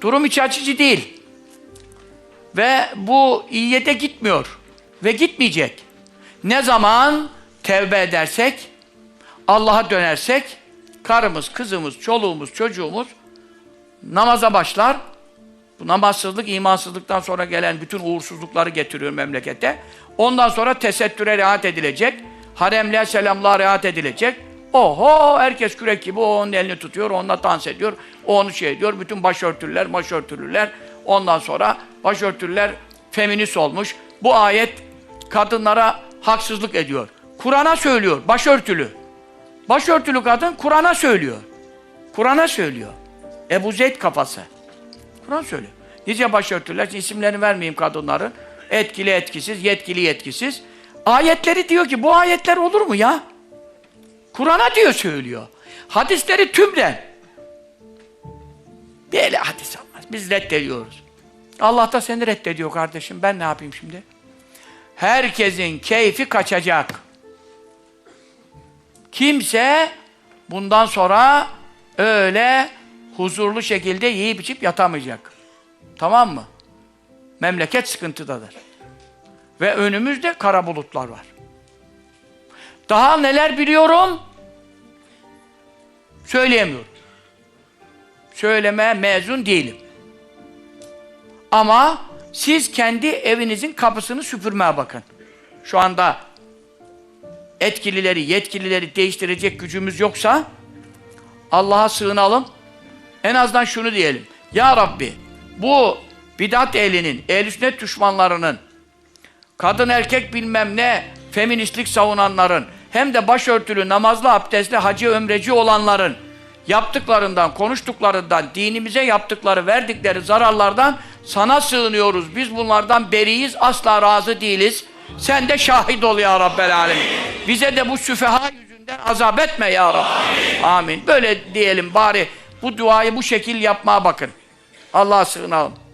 Durum iç açıcı değil. Ve bu iyiye gitmiyor. Ve gitmeyecek. Ne zaman tevbe edersek, Allah'a dönersek, karımız, kızımız, çoluğumuz, çocuğumuz namaza başlar. Bu namazsızlık, imansızlıktan sonra gelen bütün uğursuzlukları getiriyor memlekete. Ondan sonra tesettüre riayet edilecek. Haremliğe selamlığa riayet edilecek. Oho herkes kürek gibi onun elini tutuyor, onunla dans ediyor. O onu şey ediyor. Bütün başörtülüler, başörtülüler. Ondan sonra başörtülüler feminist olmuş. Bu ayet kadınlara haksızlık ediyor. Kur'an'a söylüyor, başörtülü. Başörtülü kadın Kur'an'a söylüyor. Kur'an'a söylüyor. Ebu Zeyd kafası. Kur'an söylüyor. Nice başörtüler, isimlerini vermeyeyim kadınların. Etkili etkisiz, yetkili yetkisiz. Ayetleri diyor ki bu ayetler olur mu ya? Kur'an'a diyor söylüyor. Hadisleri tümden. Böyle hadis olmaz. Biz reddediyoruz. Allah da seni reddediyor kardeşim. Ben ne yapayım şimdi? Herkesin keyfi kaçacak. Kimse bundan sonra öyle huzurlu şekilde yiyip içip yatamayacak. Tamam mı? Memleket sıkıntıdadır. Ve önümüzde kara bulutlar var. Daha neler biliyorum? Söyleyemiyorum. Söyleme mezun değilim. Ama siz kendi evinizin kapısını süpürmeye bakın. Şu anda etkilileri, yetkilileri değiştirecek gücümüz yoksa Allah'a sığınalım. En azından şunu diyelim. Ya Rabbi bu bidat ehlinin, ehl düşmanlarının, kadın erkek bilmem ne, feministlik savunanların, hem de başörtülü, namazlı, abdestli, hacı, ömreci olanların yaptıklarından, konuştuklarından, dinimize yaptıkları, verdikleri zararlardan sana sığınıyoruz. Biz bunlardan beriyiz, asla razı değiliz. Sen de şahit ol ya Rabbel Alemin. Bize de bu süfeha yüzünden azap etme ya Rabbi. Amin. Böyle diyelim bari bu duayı bu şekil yapmaya bakın. Allah'a sığınalım.